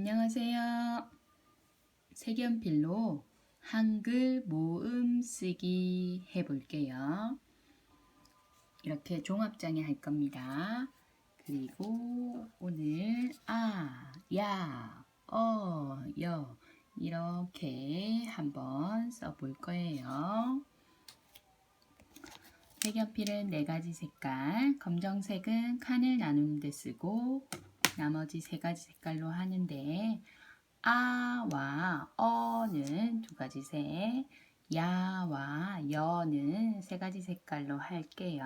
안녕하세요. 색연필로 한글 모음 쓰기 해볼게요. 이렇게 종합장에 할 겁니다. 그리고 오늘 아, 야, 어, 여 이렇게 한번 써볼 거예요. 색연필은 네 가지 색깔, 검정색은 칸을 나누는 데 쓰고 나머지 세 가지 색깔로 하는데 아와 어는 두 가지 색, 야와 여는 세 가지 색깔로 할게요.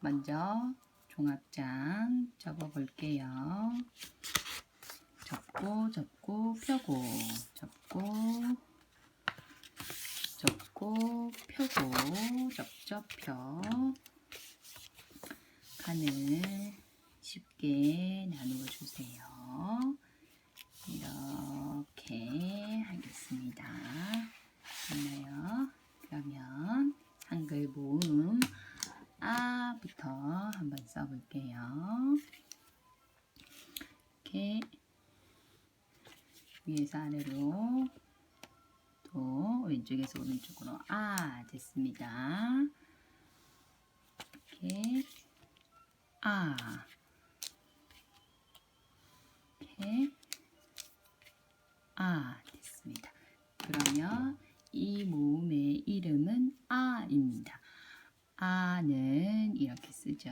먼저 종합장 접어 볼게요. 접고 접고 펴고 접고 접고 펴고 접접펴 칸을 쉽게 나누어 주세요. 이렇게 하겠습니다. 됐나요? 그러면 한글 모음 아부터 한번 써볼게요. 이렇게 위에서 아래로 또 왼쪽에서 오른쪽으로 아 됐습니다. 이렇게 아 이렇게 아 됐습니다. 그러면 이 모음의 이름은 아입니다. 아는 이렇게 쓰죠.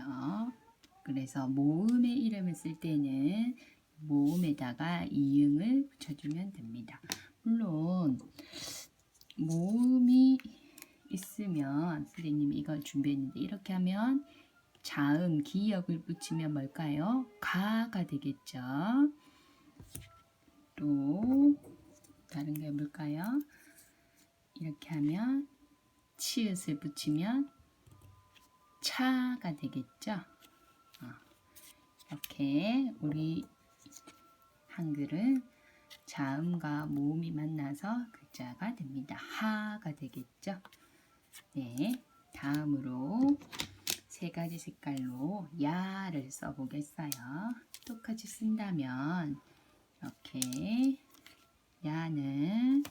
그래서 모음의 이름을 쓸 때는 모음에다가 이응을 붙여주면 됩니다. 물론 모음이 있으면 선생님이 이걸 준비했는데 이렇게 하면 자음 기역을 붙이면 뭘까요? 가가 되겠죠. 또 다른 게 뭘까요? 이렇게 하면 치읓을 붙이면 차가 되겠죠. 어, 이렇게 우리 한글은 자음과 모음이 만나서 글자가 됩니다. 하가 되겠죠. 네, 다음으로 세 가지 색깔로 야를 써보겠어요. 똑같이 쓴다면 이렇게 야는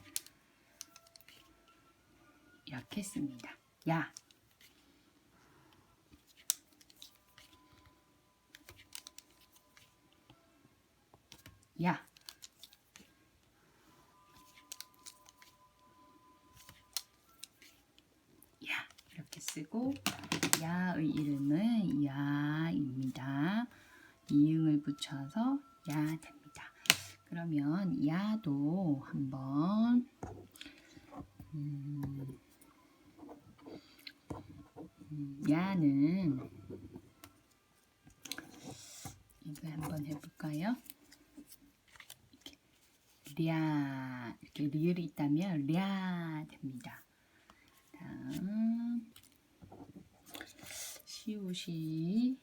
이렇게 씁니다. 야. 야. 야. 이렇게 쓰고 야의 이름은 야입니다. 이응을 붙여서 야 됩니다. 그러면 야도 한번 음, 음, 야는 이거 한번 해볼까요? 이렇게 랴 이렇게 리을이 있다면 랴 됩니다. 다음 시옷이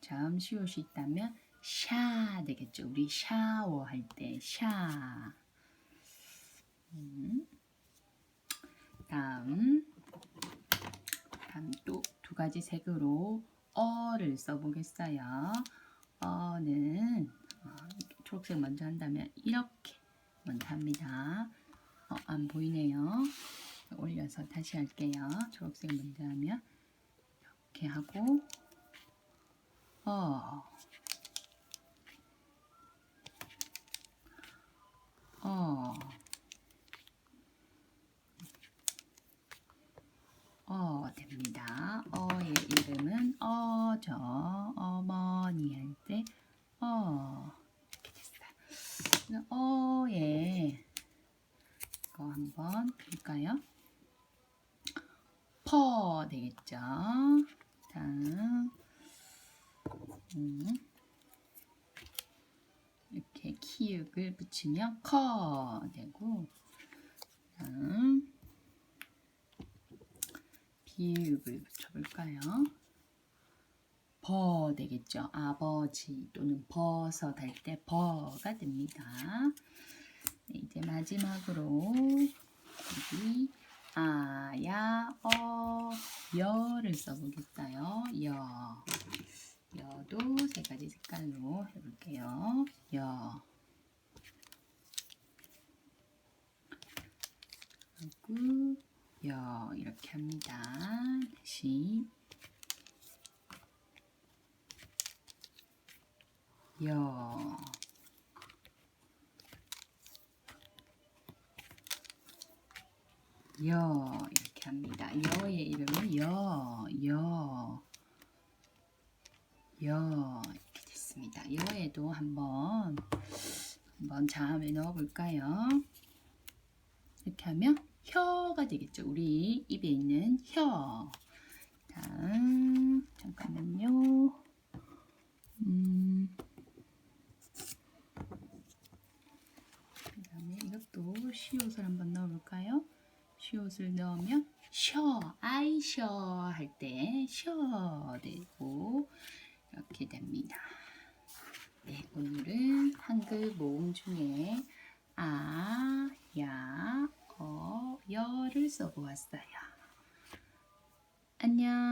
자음 시옷이 있다면 샤 되겠죠. 우리 샤워할 때 샤. 음. 다음 다음 또 두 가지 색으로 어를 써보겠어요. 어는 어, 초록색 먼저 한다면 이렇게 먼저 합니다. 어, 안 보이네요. 올려서 다시 할게요. 초록색 먼저 하면 이렇게 하고 어. 어. 어 됩니다. 어의 이름은 어죠. 어머니 할 때 어. 이렇게 됐어요. 어의 이거 한번 볼까요? 퍼 되겠죠. 다음 음, 키읔을 붙이면 커 되고 다음 비읍을 붙여볼까요? 버 되겠죠. 아버지 또는 버섯 할 때 버가 됩니다. 네, 이제 마지막으로 여기 아, 야, 어, 여를 써보겠어요. 여. 여도 세 가지 색깔로 해볼게요. 여. 그리고 여 이렇게 합니다. 다시 여. 여 이렇게 합니다. 여의 이름은 여, 여, 여 이렇게 됐습니다. 여에도 한번 한번 자음에 넣어볼까요? 이렇게 하면 혀가 되겠죠. 우리 입에 있는 혀. 다음 잠깐만요. 음. 그다음에 이것도 시옷을 한번 넣어볼까요? 시옷을 넣으면 쉬어, 아이 쉬어 할때 쉬어 되고 이렇게 됩니다. 네, 오늘은 한글 모음 중에 아, 써보았어요. 안녕.